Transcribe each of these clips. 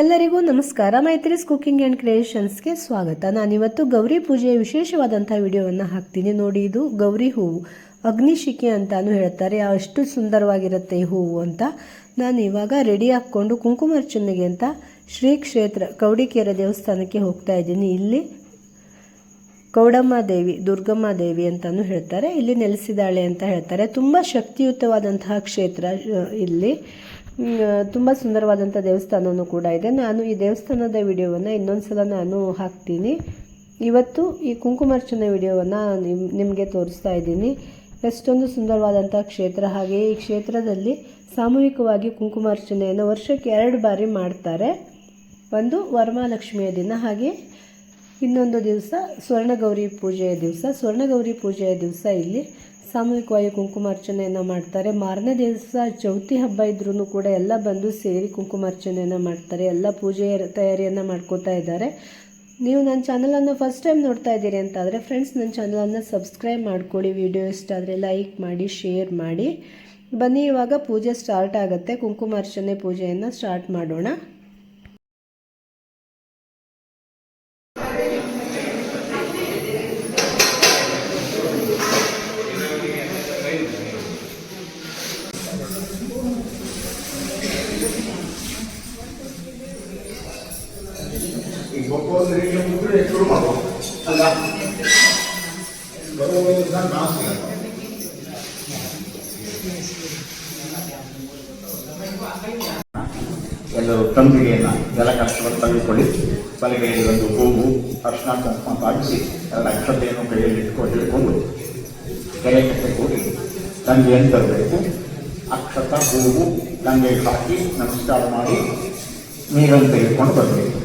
ಎಲ್ಲರಿಗೂ ನಮಸ್ಕಾರ. ಮೈತ್ರಿಸ್ cooking and ಕ್ರಿಯೇಷನ್ಸ್ಗೆ ಸ್ವಾಗತ. ನಾನಿವತ್ತು ಗೌರಿ ಪೂಜೆಯ ವಿಶೇಷವಾದಂಥ ವಿಡಿಯೋವನ್ನು ಹಾಕ್ತೀನಿ. ನೋಡಿ, ಇದು ಗೌರಿ ಹೂವು. ಅಗ್ನಿಶಿಕೆ ಅಂತಾನು ಹೇಳ್ತಾರೆ. ಅಷ್ಟು ಸುಂದರವಾಗಿರುತ್ತೆ ಈ ಹೂವು ಅಂತ. ನಾನು ಇವಾಗ ರೆಡಿ ಹಾಕ್ಕೊಂಡು ಕುಂಕುಮಾರ್ಚನೆಗೆ ಅಂತ ಶ್ರೀ ಕ್ಷೇತ್ರ ಕೌಡಿಕೇರ ದೇವಸ್ಥಾನಕ್ಕೆ ಹೋಗ್ತಾ ಇದ್ದೀನಿ. ಇಲ್ಲಿ ಕೌಡಮ್ಮ ದೇವಿ, ದುರ್ಗಮ್ಮ ದೇವಿ ಅಂತಲೂ ಹೇಳ್ತಾರೆ. ಇಲ್ಲಿ ನೆಲೆಸಿದಾಳೆ ಅಂತ ಹೇಳ್ತಾರೆ. ತುಂಬ ಶಕ್ತಿಯುತವಾದಂತಹ ಕ್ಷೇತ್ರ ಇಲ್ಲಿ. ತುಂಬ ಸುಂದರವಾದಂಥ ದೇವಸ್ಥಾನವೂ ಕೂಡ ಇದೆ. ನಾನು ಈ ದೇವಸ್ಥಾನದ ವಿಡಿಯೋವನ್ನು ಇನ್ನೊಂದು ಸಲ ನಾನು ಹಾಕ್ತೀನಿ. ಇವತ್ತು ಈ ಕುಂಕುಮಾರ್ಚನೆ ವಿಡಿಯೋವನ್ನು ನಿಮ್, ನಿಮಗೆ ತೋರಿಸ್ತಾ ಇದ್ದೀನಿ. ಎಷ್ಟೊಂದು ಸುಂದರವಾದಂಥ ಕ್ಷೇತ್ರ, ಹಾಗೆ ಈ ಕ್ಷೇತ್ರದಲ್ಲಿ ಸಾಮೂಹಿಕವಾಗಿ ಕುಂಕುಮಾರ್ಚನೆಯನ್ನು ವರ್ಷಕ್ಕೆ ಎರಡು ಬಾರಿ ಮಾಡ್ತಾರೆ. ಒಂದು ವರಮಹಾಲಕ್ಷ್ಮಿಯ ದಿನ, ಹಾಗೆ ಇನ್ನೊಂದು ದಿವಸ ಸ್ವರ್ಣಗೌರಿ ಪೂಜೆಯ ದಿವಸ. ಸ್ವರ್ಣಗೌರಿ ಪೂಜೆಯ ದಿವಸ ಇಲ್ಲಿ ಸಾಮೂಹಿಕವಾಗಿ ಕುಂಕುಮಾರ್ಚನೆಯನ್ನು ಮಾಡ್ತಾರೆ. ಮಾರನೇ ದಿವಸ ಚೌತಿ ಹಬ್ಬ ಇದ್ರೂ ಕೂಡ ಎಲ್ಲ ಬಂದು ಸೇರಿ ಕುಂಕುಮಾರ್ಚನೆಯನ್ನು ಮಾಡ್ತಾರೆ. ಎಲ್ಲ ಪೂಜೆ ತಯಾರಿಯನ್ನು ಮಾಡ್ಕೋತಾ ಇದ್ದಾರೆ. ನೀವು ನನ್ನ ಚಾನಲನ್ನು ಫಸ್ಟ್ ಟೈಮ್ ನೋಡ್ತಾ ಇದ್ದೀರಿ ಅಂತಾದರೆ ಫ್ರೆಂಡ್ಸ್ ನನ್ನ ಚಾನಲನ್ನು ಸಬ್ಸ್ಕ್ರೈಬ್ ಮಾಡ್ಕೊಳ್ಳಿ. ವಿಡಿಯೋ ಇಷ್ಟ ಆದರೆ ಲೈಕ್ ಮಾಡಿ ಶೇರ್ ಮಾಡಿ. ಬನ್ನಿ, ಇವಾಗ ಪೂಜೆ ಸ್ಟಾರ್ಟ್ ಆಗುತ್ತೆ. ಕುಂಕುಮಾರ್ಚನೆ ಪೂಜೆಯನ್ನು ಸ್ಟಾರ್ಟ್ ಮಾಡೋಣ. ಎರಡು ಅಕ್ಷತೆಯನ್ನು ಕೈಯಲ್ಲಿ ಇಟ್ಕೊಂಡು ಹಿಡ್ಕೊಂಡು ಕೆರೆ ಕಟ್ಟೆ ಕೂಡಿ ತಂಗಿಯನ್ನು ತರಬೇಕು ಅಕ್ಷತ, ಹೂವು ತಂಗೆಗೆ ಹಾಕಿ ನಮಸ್ಕಾರ ಮಾಡಿ ನೀರನ್ನು ತೆಗೆದುಕೊಂಡು ಬರಬೇಕು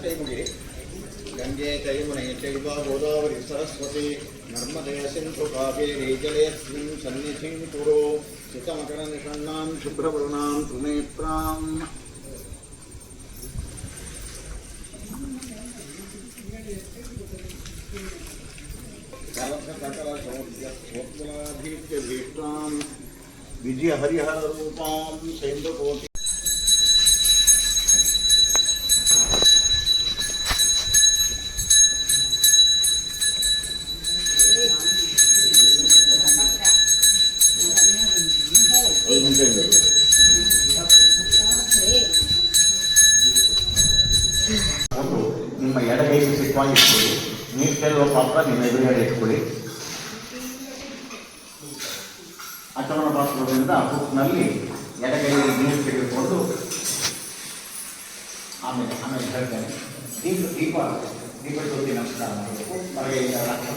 ಭೂಭಕ್ಷತಾ ಕೈಮುಗಿ ಗಂಗೆ ಕೈಮುನೆ ಚೈವ ಗೋದಾವರಿ ಸರಸ್ವತಿ ನರ್ಮದೆ ಸಿಂಧು ಕಾವೇರಿ ಜಲೇಸ್ಮಿನ್ ಸನ್ನಿಧಿಂ ಕುರು ಸಿತಮಕರ ನಿಷಣ್ಣಾಂ ಶುಭ್ರವರ್ಣಾಂ ತ್ರಿನೇತ್ರಾಂ ಭೀಷ್ಟಾಂ ವಿಜಯ ಹರಿಹರ ರೂಪಾಂ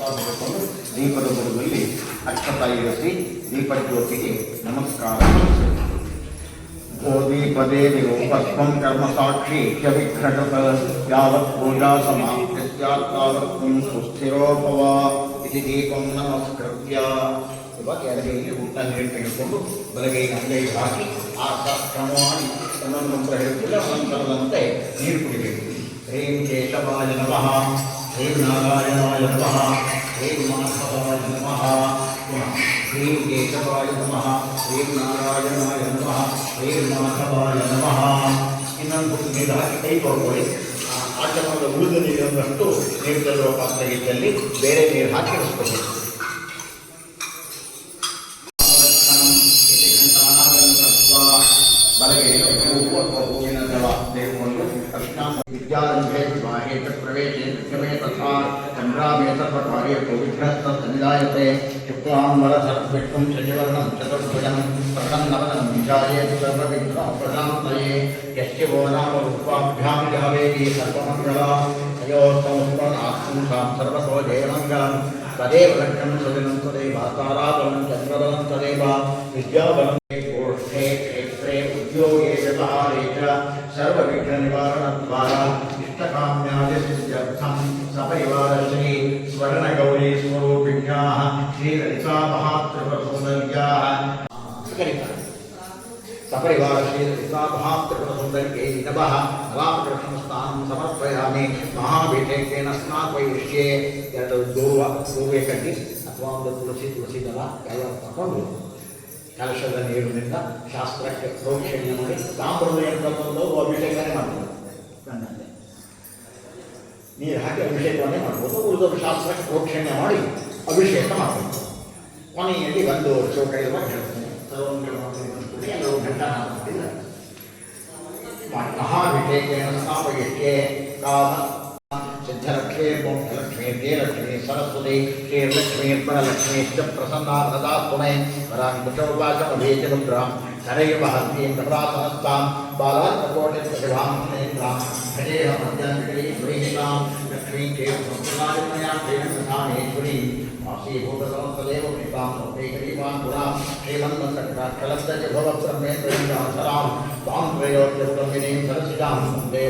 ಹೊರಕೊಂಡು ದೀಪದ ಗುರುದಲ್ಲಿ ಅಷ್ಟತಾಯಿ ಇರಿಸಿ ದೀಪ ಜ್ಯೋತಿಗೆ ನಮಸ್ಕಾರ ಮಾಡಿಸಬೇಕು ಪದೇ ನಿರೂಪತ್ವಂ ಕರ್ಮ ಸಾಕ್ಷಿ ಚವಿಘಟತ ಯಾವತ್ ಪೂಜಾ ಸಮಾಪ್ತಿಸ್ಯಾತ್ ತಾವತ್ ಇದು ದೀಪಂ ನಮಸ್ಕೃತ್ಯ. ಇವಾಗ ಎಡಗೈಗೆ ಊಟ ನೀರು ತೆಗೆದುಕೊಂಡು ಬಲಗೈಗೆ ಅಂಗೈಗೆ ಹಾಕಿ ಆ ಕ್ರಮವಾಗಿ ಮಂತ್ರ ಹೇಳ್ತಿಲ್ಲ ಮಂತ್ರದಂತೆ ನೀರು ಕುಡಿಬೇಕು. ಹ್ರೀಂ ಕೇಶವಾಯ ನಮಃ ನಾರಾಯಣಾಯ ನಮಃ ಪುನಃ ಹ್ರೀಂ ಕೇಶವಾಯ ನಮಃ ಹ್ರೀಂ ನಾರಾಯಣಾಯ ನಮಃ ಮಾಧವಾಯ ನಮಃ ಇನ್ನೊಂದು ನೀರು ಹಾಕಿ ಕೈ ಕೊಡ್ಕೊಳ್ಳಿ ಆ ಆಚರಣದ ಉಳಿದ ನೀರನ್ನಷ್ಟು ನೀರು ತರುವ ಚೆಲ್ಲಿ ಬೇರೆ ನೀರು ಹಾಕಿ ಇರಿಸ್ಕೋಬೇಕು जायते युक्ताम्बरधरं विष्णुं शशिवर्णं चतुर्भुजं प्रणं नवनं विचारयेत् सर्वविघ्नप्रणामये यस्य वो नाम रूपाभ्यां जावेति सर्वमङ्गलायोस्तमस्मरणात्मसां सर्वतो जयमङ्गलं तदेव लक्ष्यं सजनं तदेव ताराबलं चन्द्रबलं तदेव विद्याबलं श्री महात्रिपुरसुन्दर्यै नमः नवाकृष्णस्नानं समर्पयामि महाभिषेकेन ಸ್ನಾಪಯಿಷ್ಯೆ ಎರಡು ದೂರ್ವ ದೂರ್ವೆ ಕಟ್ಟಿ ಅಥವಾ ಒಂದು ತುಳಸಿ ತುಳಸಿ ದಳ ಎಲ್ಲ ತಗೊಂಡು ಕಲಶದ ನೀರಿನಿಂದ ಶಾಸ್ತ್ರಕ್ಕೆ ಪ್ರೋಕ್ಷಣೆ ಮಾಡಿ ತಾಮ್ರದ ಯಂತ್ರವನ್ನು ಅಭಿಷೇಕನೆ ಮಾಡ್ತಾರೆ ನನ್ನಲ್ಲಿ ನೀರು ಹಾಕಿ ಅಭಿಷೇಕವನ್ನೇ ಮಾಡ್ಬೋದು ಉಳಿದವರು ಶಾಸ್ತ್ರಕ್ಕೆ ಪ್ರೋಕ್ಷಣೆ ಮಾಡಿ ಅಭಿಷೇಕ ಮಾಡಬೇಕು ಕೊನೆಯಲ್ಲಿ ಒಂದು ಚೌಕೈವ ಹೇಳ್ತೇನೆ ಸರ್ವಂಗಳು ಮಾಡ್ತೀನಿ ಎಲ್ಲರೂ ಘಂಟ महाभिषेकेन स्थापयिष्ये काम सिद्धलक्ष्मी मोक्षलक्ष्मी देलक्ष्मी सरस्वती श्रीलक्ष्मी परलक्ष्मीश्च प्रसन्ना सदा पुणे वराङ्कुशोपाचमभेजमुद्रां करयुवहन्तीं प्रभातहस्तां बालात्मकोटिप्रतिभां नेत्रां हरेह मध्यन्तरीं लक्ष्मीं केवलं प्रदायमया केन वासीभूतसमस्तदेव विपां श्रीग्रीवान् पुरा श्रीमन्मन्दकटाक्षलब्धजभवत्समेन्द्रं शरां त्वां त्रयोज्यस्तम्भिनीं सरसिजां वंदे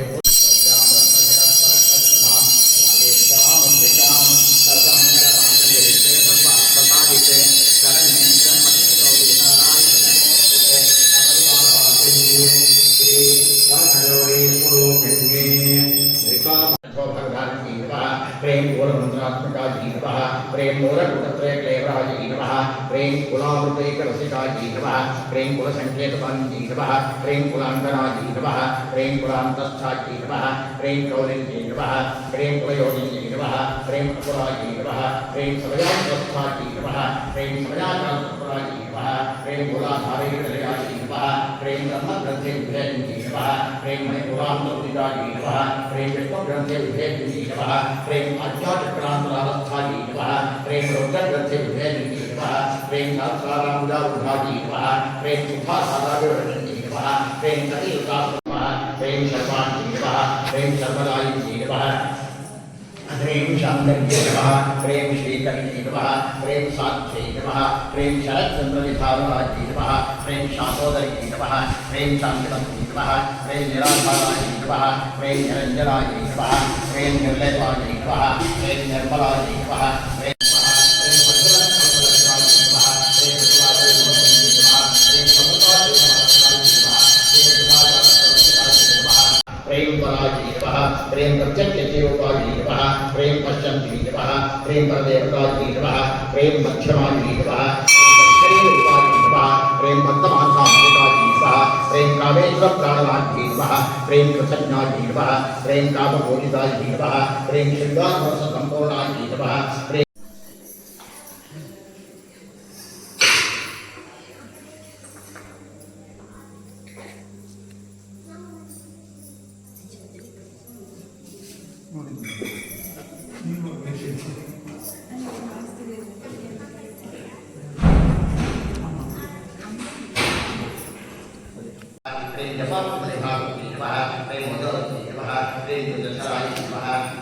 त्रैङ्कुलवसिताजी नमः त्रैङ्कुलसङ्केतपाञ्जी नमः त्रैङ्कुलान्तराजी नमः त्रैङ्कुलान्तस्थाजी नमः त्रैङ्कौलिञ्जी नमः त्रैङ्कुलयोगिञ्जी नमः त्रैङ्कुलाजी नमः त्रैङ्कुलयान्तस्थाजी नमः त्रैङ्कुलयान्तस्थाजी नमः त्रैङ्कुलाधारैर्लयाजी नमः त्रैङ्कुलग्रन्थेभ्यञ्जी जीवः प्रेम समयावस्था जीवः प्रेम समयावस्था जीवः प्रेम कुलाधारे हृदया जीवः प्रेम ब्रह्म ग्रंथे विभेद जीवः प्रेम मणि कुलांतरिका जीवः प्रेम विष्णु ग्रंथे विभेद जीवः प्रेम अध्यात्मक्रांतरावस्था जीवः प्रेम रोचक ग्रंथे विभेद जीवः प्रेम नाथारामुदा उधा जीवः प्रेम सुखा सादा जीवः प्रेम सती उदासमः प्रेम सर्वान् जीवः प्रेम सर्वदायि जीवः ह्रीं शान्तज्ञे प्रेम ह्रीं श्रीकर्णे नमः ह्रीं प्रेम नमः ह्रीं शरत्चन्द्रविधानराज्ञे प्रेम ह्रीं शान्तोदर्ये नमः प्रेम शान्तलक्ष्मी नमः ह्रीं निराधारायै प्रेम ह्रीं निरञ्जनायै नमः ह्रीं निर्लयायै नमः ह्रीं निर्मलायै नमः प्रेम प्रत्यक्षजीवकाजी नमः ह्रीं पश्यन्ति नमः ह्रीं परदेवकाजी नमः ह्रीं मध्यमाजी नमः ह्रीं भक्तमहाकाजी नमः ह्रीं कामेश्वरप्राणाजी नमः ह्रीं कृतज्ञाजी नमः ह्रीं कामभोजिताजी नमः ह्रीं श्रृङ्गारसम्पूर्णाजी नमः ह्रीं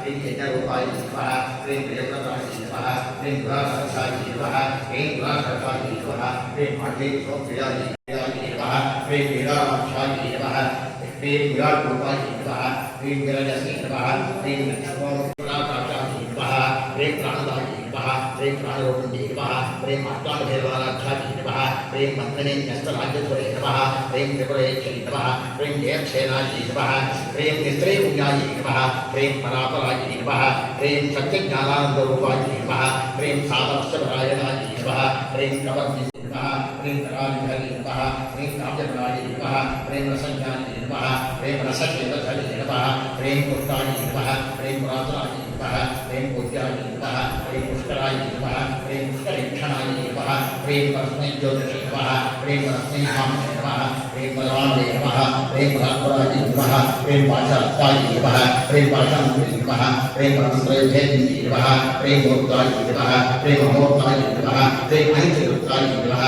ह्रीं यज्ञरूपाय शिवः ह्रीं प्रियव्रताय शिवः ह्रीं गुणासरसाय शिवः ह्रीं गुणासरसाय शिवः ह्रीं पाण्डेय स्वप्रियाय शिवः ह्रीं वीराक्षाय शिवः ह्रीं विराट्रूपाय शिवः ह्रीं विरजसे शिवः ह्रीं लक्ष्मणः प्रेम प्राणरोपिणे नमः प्रेम अष्टामभैरवाराध्याय नमः प्रेम न्यस्तराज्यध्वरे नमः प्रेम त्रिपुरेक्षै नमः प्रेम जयक्षेनाय नमः प्रेम निस्त्रे नमः प्रेम परापराजी नमः प्रेम सत्यज्ञानानन्दरूपाय नमः प्रेम सामर्थ्यपरायणाय नमः प्रेम कवर्णि प्रेम नमः। प्रेम काव्यपराय नमः प्रेम प्रेम रसचेतधरि प्रेम प्रेम पुरातनाय नमः प्रेम पूज्याय नमः। प्रेम पुष्कराय प्रेम पुष्करीक्षणाय नमः प्रेम ज्योतिषे प्रेम प्रेम बलवाने नमः प्रेम परात्पराय नमः प्रेम पाशात्ताय नमः प्रेम पाशान्ते नमः प्रेम परमत्रयभेदिने नमः प्रेम मूर्ताय नमः प्रेम अमूर्ताय नमः प्रेम अहिंसकृताय नमः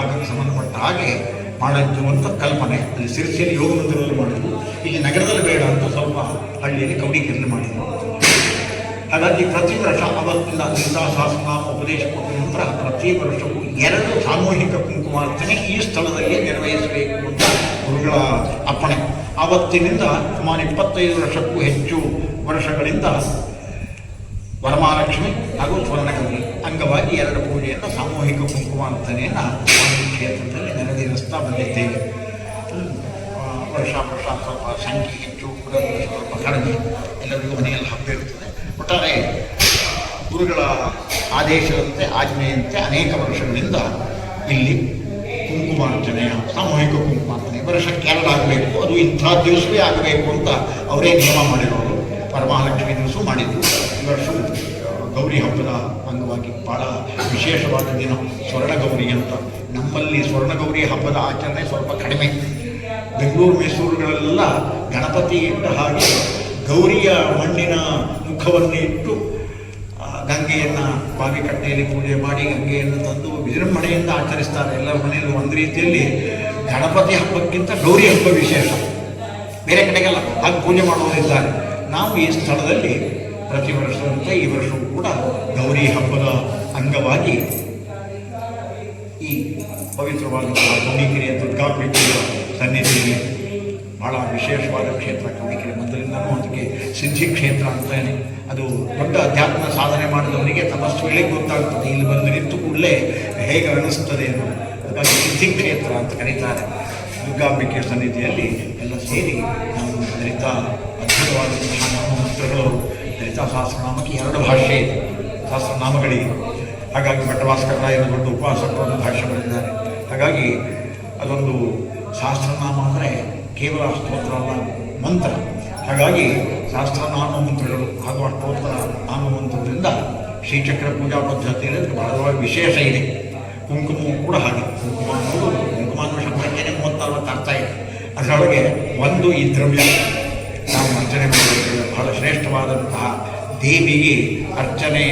ಭಾಗಕ್ಕೆ ಸಂಬಂಧಪಟ್ಟ ಹಾಗೆ ಮಾಡಿದ್ದು ಅಂತ ಕಲ್ಪನೆ. ಅಲ್ಲಿ ಸಿರಿಸಿಯಲ್ಲಿ ಯೋಗ ಮಂದಿರದಲ್ಲಿ ಮಾಡಿದ್ರು. ಇಲ್ಲಿ ನಗರದಲ್ಲಿ ಬೇಡ ಅಂತ ಸ್ವಲ್ಪ ಹಳ್ಳಿಯಲ್ಲಿ ಕೌಡಿಕೆಯಲ್ಲಿ ಮಾಡಿದ್ರು. ಹಾಗಾಗಿ ಪ್ರತಿ ವರ್ಷ ಅವತ್ತಿನ ಗೀತಾ ಶಾಸನ ಉಪದೇಶ ಕೊಟ್ಟ ನಂತರ ಪ್ರತಿ ವರ್ಷವೂ ಎರಡು ಸಾಮೂಹಿಕ ಕುಂಕುಮಾರ್ಚನೆ ಈ ಸ್ಥಳದಲ್ಲಿ ನಿರ್ವಹಿಸಬೇಕು ಅಂತ ಗುರುಗಳ ಅಪ್ಪಣೆ. ಆವತ್ತಿನಿಂದ ಸುಮಾರು ಇಪ್ಪತ್ತೈದು ವರ್ಷಕ್ಕೂ ಹೆಚ್ಚು ವರ್ಷಗಳಿಂದ ವರಮಹಾಲಕ್ಷ್ಮಿ ಹಾಗೂ ಸ್ವರ್ಣಕವಿ ಅಂಗವಾಗಿ ಎರಡು ಪೂಜೆಯನ್ನು ಸಾಮೂಹಿಕ ಕುಂಕುಮ ಈ ಕ್ಷೇತ್ರದಲ್ಲಿ ನೆರವೇರಿಸ್ತಾ ಬಂದಿದ್ದೇವೆ. ವರ್ಷ ವರ್ಷ ಸ್ವಲ್ಪ ಸಂಖ್ಯೆ ಹೆಚ್ಚು ಸ್ವಲ್ಪ ಕಡಿಮೆ. ಎಲ್ಲರಿಗೂ ಮನೆಯಲ್ಲಿ ಹಬ್ಬ ಇರುತ್ತದೆ ಒಟ್ಟಾರೆ, ಗುರುಗಳ ಆದೇಶದಂತೆ ಆಜ್ಞೆಯಂತೆ ಅನೇಕ ವರ್ಷಗಳಿಂದ ಇಲ್ಲಿ ಕುಂಕುಮಾರ್ಚನೆ ಸಾಮೂಹಿಕ ಕುಂಕುಮಾರ್ಚನೆ ವರ್ಷಕ್ಕೆ ಎರಡಾಗಬೇಕು ಅದು ಇಂಥ ದಿವಸವೇ ಆಗಬೇಕು ಅಂತ ಅವರೇ ನಿಯಮ ಮಾಡಿರೋರು. ಪರಮಹಾಲಕ್ಷ್ಮಿ ದಿವಸ ಮಾಡಿದ್ರು. ವರ್ಷವೂ ಗೌರಿ ಹಬ್ಬದ ಅಂಗವಾಗಿ ಭಾಳ ವಿಶೇಷವಾದ ದಿನ, ಸ್ವರ್ಣಗೌರಿ ಅಂತ. ನಮ್ಮಲ್ಲಿ ಸ್ವರ್ಣಗೌರಿ ಹಬ್ಬದ ಆಚರಣೆ ಸ್ವಲ್ಪ ಕಡಿಮೆ. ಬೆಂಗಳೂರು ಮೈಸೂರುಗಳೆಲ್ಲ ಗಣಪತಿ ಇಟ್ಟ ಹಾಗೆ ಗೌರಿಯ ಮಣ್ಣಿನ ಮುಖವನ್ನು ಇಟ್ಟು ಗಂಗೆಯನ್ನು ಬಾವಿಕಟ್ಟೆಯಲ್ಲಿ ಪೂಜೆ ಮಾಡಿ ಗಂಗೆಯನ್ನು ತಂದು ವಿಜೃಂಭಣೆಯಿಂದ ಆಚರಿಸ್ತಾರೆ. ಎಲ್ಲ ಮನೆಯಲ್ಲೂ ಒಂದು ರೀತಿಯಲ್ಲಿ ಗಣಪತಿ ಹಬ್ಬಕ್ಕಿಂತ ಗೌರಿ ಹಬ್ಬ ವಿಶೇಷ. ಬೇರೆ ಕಡೆಗೆಲ್ಲ ಹಾಗೆ ಪೂಜೆ ಮಾಡುವುದಿದ್ದಾರೆ ನಾವು ಈ ಸ್ಥಳದಲ್ಲಿ ಪ್ರತಿ ವರ್ಷದಂತೆ ಈ ವರ್ಷವೂ ಕೂಡ ಗೌರಿ ಹಬ್ಬದ ಅಂಗವಾಗಿ ಈ ಪವಿತ್ರವಾದಂತಹ ಗೌರಿಕೆರೆಯ ದುರ್ಗಾಪೀಠದ ಸನ್ನಿಧಿಯಲ್ಲಿ ಬಹಳ ವಿಶೇಷವಾದ ಕ್ಷೇತ್ರ ಗೌರಿಕೆರೆ ಮೊದಲಿಂದನೂ ಅದಕ್ಕೆ ಸಿದ್ಧಿ ಕ್ಷೇತ್ರ ಅಂತಾನೆ ಅದು ದೊಡ್ಡ ಅಧ್ಯಾತ್ಮ ಸಾಧನೆ ಮಾಡಿದವರಿಗೆ ತಪಸ್ಸುಗಳಿಗೆ ಗೊತ್ತಾಗ್ತದೆ? ಇಲ್ಲಿ ಬಂದು ನಿಂತು ಕೂಡಲೇ ಹೇಗೆ ಅನಿಸ್ತದೆ ಅನ್ನೋದು ಅದಕ್ಕಾಗಿ ಸಿದ್ಧಿ ಕ್ಷೇತ್ರ ಅಂತ ಕರೀತಾರೆ. ದುರ್ಗಾಂಬಿಕೆಯ ಸನ್ನಿಧಿಯಲ್ಲಿ ಎಲ್ಲ ಸೇರಿ ನಾವು ದಲಿತ ಅದ್ಭುತವಾದಂತಹ ನಾಮಮಂತ್ರಗಳು ದಲಿತ ಸಹಸ್ರನಾಮಕ್ಕೆ ಎರಡು ಭಾಷೆ ಇದೆ. ಸಹಸ್ರನಾಮಗಳಿಗೆ ಹಾಗಾಗಿ ಭಟ್ಟಭಾಸ್ಕರರಾಯರು ದೊಡ್ಡ ಉಪವಾಸಕರು ಒಂದು ಭಾಷೆ ಹಾಗಾಗಿ ಅದೊಂದು ಸಹಸ್ರನಾಮ ಅಂದರೆ ಕೇವಲ ಸ್ತೋತ್ರ ಅಲ್ಲ, ಮಂತ್ರ. ಹಾಗಾಗಿ ಸಹಸ್ರನಾಮ ಮಂತ್ರಗಳು ಹಾಗೂ ಅಷ್ಟೋತ್ತರ ನಾಮ ಮಂತ್ರದಿಂದ ಶ್ರೀಚಕ್ರ ಪೂಜಾ ಪದ್ಧತಿಯಲ್ಲಿ ಬಹಳವಾಗಿ ವಿಶೇಷ ಇದೆ. ಕುಂಕುಮವು ಕೂಡ ಹಾಗೆ. ಕುಂಕುಮ ಅನ್ನೋದು ಕುಂಕುಮ ಅನ್ನೋ ಶಬ್ದಕ್ಕೆ ಮೂವತ್ತಲ್ವತ್ತು ಅರ್ಥ ಇದೆ. ಅದರೊಳಗೆ ಒಂದು ಈ ದ್ರವ್ಯ. ನಾವು ಅರ್ಚನೆ ಮಾಡಬೇಕು ಬಹಳ ಶ್ರೇಷ್ಠವಾದಂತಹ ದೇವಿಗೆ ಅರ್ಚನೆ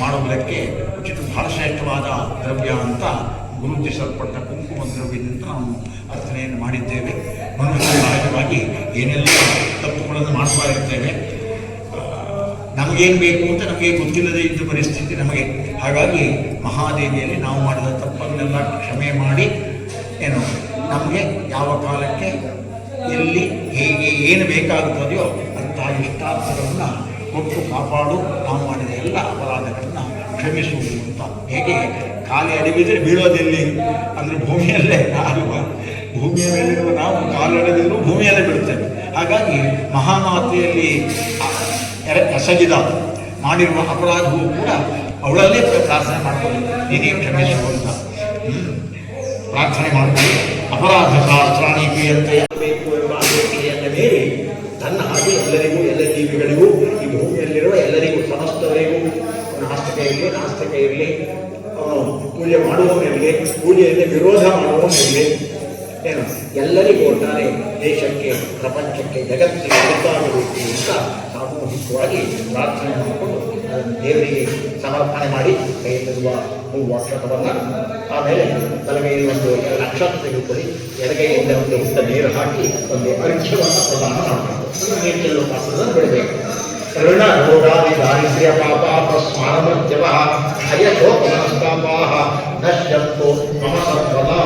ಮಾಡುವುದಕ್ಕೆ ಉಚಿತ ಬಹಳ ಶ್ರೇಷ್ಠವಾದ ದ್ರವ್ಯ ಅಂತ ಗುರುತಿಸಲ್ಪಟ್ಟ ಕುಂಕುಮ ದ್ರವ್ಯದಿಂದ ನಾವು ಅರ್ಚನೆಯನ್ನು ಮಾಡಿದ್ದೇವೆ. ಮನುಷ್ಯ ಸಹಜವಾಗಿ ಏನೆಲ್ಲ ತಪ್ಪುಗಳನ್ನು ಮಾಡ್ತಾ ಇರ್ತೇವೆ ನಮಗೇನು ಬೇಕು ಅಂತ ನಮಗೆ ಗೊತ್ತಿಲ್ಲದೆ ಇದ್ದ ಪರಿಸ್ಥಿತಿ ನಮಗೆ. ಹಾಗಾಗಿ ಮಹಾದೇವಿಯಲ್ಲಿ ನಾವು ಮಾಡಿದ ತಪ್ಪನ್ನೆಲ್ಲ ಕ್ಷಮೆ ಮಾಡಿ, ಏನು, ನಮಗೆ ಯಾವ ಕಾಲಕ್ಕೆ, ಎಲ್ಲಿ, ಹೇಗೆ, ಏನು ಬೇಕಾಗುತ್ತದೆಯೋ ಅಂತ ಇಷ್ಟಾರ್ಥಗಳನ್ನು ಕೊಟ್ಟು ಕಾಪಾಡು, ನಾವು ಮಾಡಿದ ಎಲ್ಲ ಅಪರಾಧಗಳನ್ನು ಕ್ಷಮಿಸುವುದು ಅಂತ ಹೇಗೆ ಕಾಲಿ ಅಡಿಬಿದ್ರೆ ಬೀಳೋದೆಲ್ಲಿ? ಅಂದರೆ ಭೂಮಿಯಲ್ಲೇ ಅಲ್ವಾ ಭೂಮಿಯ ಮೇಲಿರುವ ನಾವು ಕಾಲು ಅಡಿದಿದ್ರು ಭೂಮಿಯಲ್ಲೇ ಬೀಳುತ್ತೇವೆ. ಹಾಗಾಗಿ ಮಹಾಮಾತೆಯಲ್ಲಿ ಎಸಗಿದ, ಮಾಡಿರುವ ಅಪರಾಧವೂ ಕೂಡ ಅವಳಲ್ಲೇ ಪ್ರಾರ್ಥನೆ ಮಾಡ್ಬೋದು ನೀನೇ ಕ್ಷಮಿಸುವಂತ. ಪ್ರಾರ್ಥನೆ ಮಾಡ್ಬೋದು ಅಪರಾಧ ಶಾಸ್ತ್ರಾಣಿಕೆ ಅಂತ ಬೇಕು ಇರಲಿ. ಅವನು ಪೂಜೆ ಮಾಡುವವನಿರಲಿ ಪೂಜೆಯಲ್ಲಿ ವಿರೋಧ ಮಾಡುವವನಿರಲಿ ಏನು? ಎಲ್ಲರಿಗೂ ಒಟ್ಟಾರೆ ದೇಶಕ್ಕೆ, ಪ್ರಪಂಚಕ್ಕೆ, ಜಗತ್ತಿಗೆ ಗೊತ್ತಾಗಬೇಕು ಅಂತ ಸಾಮೂಹಿಕವಾಗಿ ಪ್ರಾರ್ಥನೆ ಮಾಡಿಕೊಂಡು ಅದನ್ನು ದೇವರಿಗೆ ಸಮರ್ಪಣೆ ಮಾಡಿ ಕೈ ತರುವ ಅಕ್ಷತವಲ್ಲ ಆಮೇಲೆ ತಲೆಗೆಯಲ್ಲಿ ಒಂದು ಎರಡು ತೆಗೆದುಕೊಳ್ಳಿ ಎಡಗೈಯಿಂದ ಒಂದು ಹುಟ್ಟ ನೀರು ಹಾಕಿ, ಒಂದು ಅರ್ಘ್ಯವನ್ನು ಪ್ರದಾನ ಮಾಡಬೇಕು. ಪಾತ್ರದಲ್ಲಿ ಬಿಡಬೇಕು. ಋಣ ರೋಗಾದಿ ದಾರಿದ್ರ್ಯ ಪಾಪಾಪ ಸ್ಮಾರಮದ್ಯವ ಭಯಶೋಕಮನಸ್ತಾಪಾಹ ನಶ್ಯಂತು ಮಮ ಸರ್ವದಾ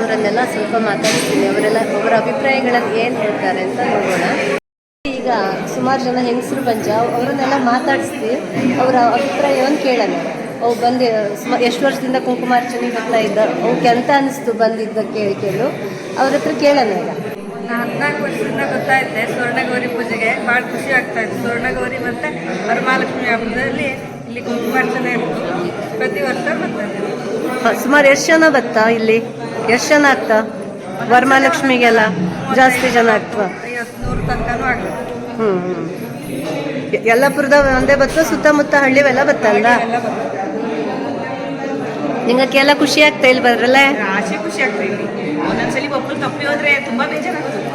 ಇಲ್ಲಿರುವಂಥವರನ್ನೆಲ್ಲ ಸ್ವಲ್ಪ ಮಾತಾಡ್ತೀನಿ ಅವರೆಲ್ಲ ಅವರ ಅಭಿಪ್ರಾಯಗಳನ್ನು ಏನು ಹೇಳ್ತಾರೆ ಅಂತ ನೋಡೋಣ. ಈಗ ಸುಮಾರು ಜನ ಹೆಂಗಸರು ಬಂಜ ಅವರನ್ನೆಲ್ಲ ಮಾತಾಡಿಸ್ತಿ ಅವರ ಅಭಿಪ್ರಾಯವನ್ನು ಕೇಳೋಣ. ಅವು ಬಂದು ಸುಮಾರು ಎಷ್ಟು ವರ್ಷದಿಂದ ಕುಂಕುಮಾರ್ಚನೆ ಬರ್ತಾ ಇದ್ದ ಅವಕ್ಕೆ ಅಂತ ಅನಿಸ್ತು ಬಂದಿದ್ದ ಕೇಳಿ ಅವ್ರ ಹತ್ರ ಕೇಳೋಣ ಈಗ. ಹದಿನಾಲ್ಕು ವರ್ಷದಿಂದ ಗೊತ್ತಾಯ್ತೆ ಸ್ವರ್ಣಗೌರಿ ಪೂಜೆಗೆ. ಭಾಳ ಖುಷಿ ಆಗ್ತಾ ಇತ್ತು. ಸ್ವರ್ಣಗೌರಿ ಮತ್ತು ವರಮಹಾಲಕ್ಷ್ಮಿ ಹಬ್ಬದಲ್ಲಿ ಇಲ್ಲಿ ಪ್ರತಿ ವರ್ಷ ಬರ್ತಾರೆ ಸುಮಾರು ಎಷ್ಟು ಜನ ಬತ್ತಾ ಇಲ್ಲಿ? ಎಷ್ಟು ಜನ ಆಗ್ತಾ? ವರಮಹಾಲಕ್ಷ್ಮಿಗೆಲ್ಲ ಜಾಸ್ತಿ ಜನ ಆಗ್ತವಾ ಹ್ಞೂ ಹ್ಞೂ ಯಲ್ಲಾಪುರದ ಒಂದೇ ಬತ್ತ ಸುತ್ತಮುತ್ತ ಹಳ್ಳಿವೆಲ್ಲ ಬತ್ತಲ್ಲ ಎಲ್ಲ ನಿಂಗಕ್ಕೆಲ್ಲ ಖುಷಿ ಆಗ್ತಾ ಇಲ್ಲಿ ಬರಲ್ಲ ಆಸೆ ಖುಷಿ ಆಗ್ತಾ ಇಲ್ಲಿ. ಒಂದೊಂದ್ಸಲಿ ಒಬ್ಬರು ತಪ್ಪಿ ಹೋದ್ರೆ ತುಂಬಾ ಬೇಜಾರಾಗ್ತದೆ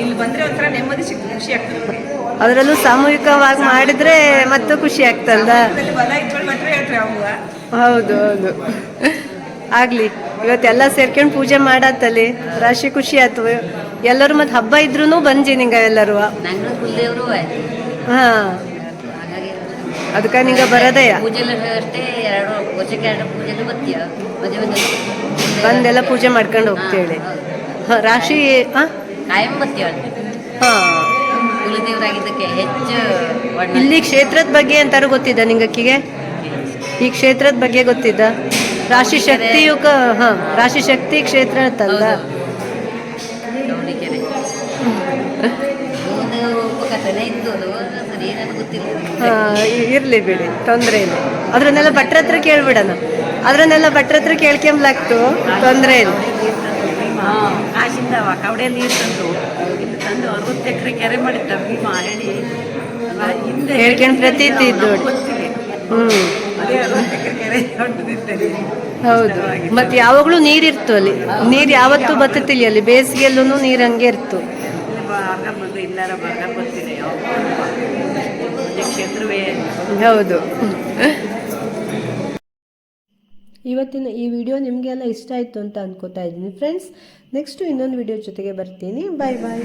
ಇಲ್ಲಿ ಬಂದ್ರೆ ಒಂಥರ ನೆಮ್ಮದಿ ಸಿಗ್ತದೆ ಖುಷಿ ಆಗ್ತದೆ. ಅದರಲ್ಲೂ ಸಾಮೂಹಿಕವಾಗಿ ಮಾಡಿದ್ರೆ ಮತ್ತೆ ಖುಷಿ ಆಗ್ತದ ಹೌದು ಹೌದು. ಆಗ್ಲಿ ಇವತ್ತೆಲ್ಲ ಸೇರ್ಕೊಂಡು ಪೂಜೆ ಮಾಡತ್ತಲ್ಲಿ. ರಾಶಿ ಖುಷಿ ಆಯ್ತು. ಎಲ್ಲರೂ ಮತ್ತೆ ಹಬ್ಬ ಇದ್ರು ಬಂಜಿ ನಿಂಗ ಎಲ್ಲರೂ. ಹಾ. ಅದಕ್ಕೆ ನಿಂಗ ಬರೋದಯ್ಯ ಮದುವೆ ಬಂದೆಲ್ಲ ಪೂಜೆ ಮಾಡ್ಕೊಂಡು ಹೋಗ್ತೇಳಿ ಹಾ ರಾಶಿ ಹಾ? ಹಾ. ಕುಲದೇವರಾಗಿದ್ದಕ್ಕೆ ಹೆಚ್ಚು ಇಲ್ಲಿ ಕ್ಷೇತ್ರದ ಬಗ್ಗೆ ಅಂತಾರು ಗೊತ್ತಿದ್ದ ನಿಂಗಕ್ಕಿಗೆ ಈ ಕ್ಷೇತ್ರದ ಬಗ್ಗೆ ಗೊತ್ತಿದ್ದ? ರಾಶಿ ಶಕ್ತಿಯು ಕ ಹಾ ರಾಶಿ ಶಕ್ತಿ ಕ್ಷೇತ್ರ ಅಂತಲ್ಲ. ಗೌರಿಕೆರೆ ಒಂದು ಉಪಕಥನೆ ಇತ್ತು ಅದು ಸರಿ ನನಗೆ ಗೊತ್ತಿಲ್ಲ. ಹಾ ಇರ್ಲಿ ಬಿಡಿ ತೊಂದರೆ ಇಲ್ಲ. ಅದ್ರನ್ನೆಲ್ಲ ಭಟ್ರ ಹತ್ರ ಕೇಳ್ಬಿಡೋಣ. ಅದ್ರನ್ನೆಲ್ಲ ಭಟ್ರ ಹತ್ರ ಕೇಳ್ಕೊಂಬ್ಲಾಗ್ತು ತೊಂದರೆ ಇಲ್ಲ. ಕವಡೆಯಲ್ಲಿ ನೀರು ತಂದು ಎಕರೆ ಕೆರೆ ಮಾಡಿದ್ದ ಭೀಮಾ ಹೇಳಿ ಹಿಂದೆ ಹೇಳ್ಕೊಂಡು ಪ್ರತೀತಿ ಇದ್ದು ಹ್ಮ್. ಅದೇ ಅರವತ್ತು ಎಕರೆ ಕೆರೆ ಹೊಂಟಿದ್ದೆ ಹೌದು. ಮತ್ತೆ ಯಾವಾಗಲೂ ನೀರಿತ್ತು ಅಲ್ಲಿ. ನೀರು ಯಾವತ್ತೂ ಬತ್ತತಿಲ್ಲ ಅಲ್ಲಿ. ಬೇಸಿಗೆಯಲ್ಲೂ ನೀರ್ ಹಂಗೆ ಇರ್ತು. ಆಗ ಬಂದು ಇಲ್ಲಾರ ಭಾಗ ಬರ್ತೀನಿ ಕ್ಷೇತ್ರವೇ. ಹೌದು. ಇವತ್ತಿನ ಈ ವಿಡಿಯೋ ನಿಮಗೆಲ್ಲ ಇಷ್ಟ ಆಯಿತು ಅಂತ ಅನ್ಕೋತಾ ಇದ್ದೀನಿ. ಫ್ರೆಂಡ್ಸ್ ನೆಕ್ಸ್ಟು ಇನ್ನೊಂದು ವಿಡಿಯೋ ಜೊತೆಗೆ ಬರ್ತೀನಿ. ಬಾಯ್ ಬಾಯ್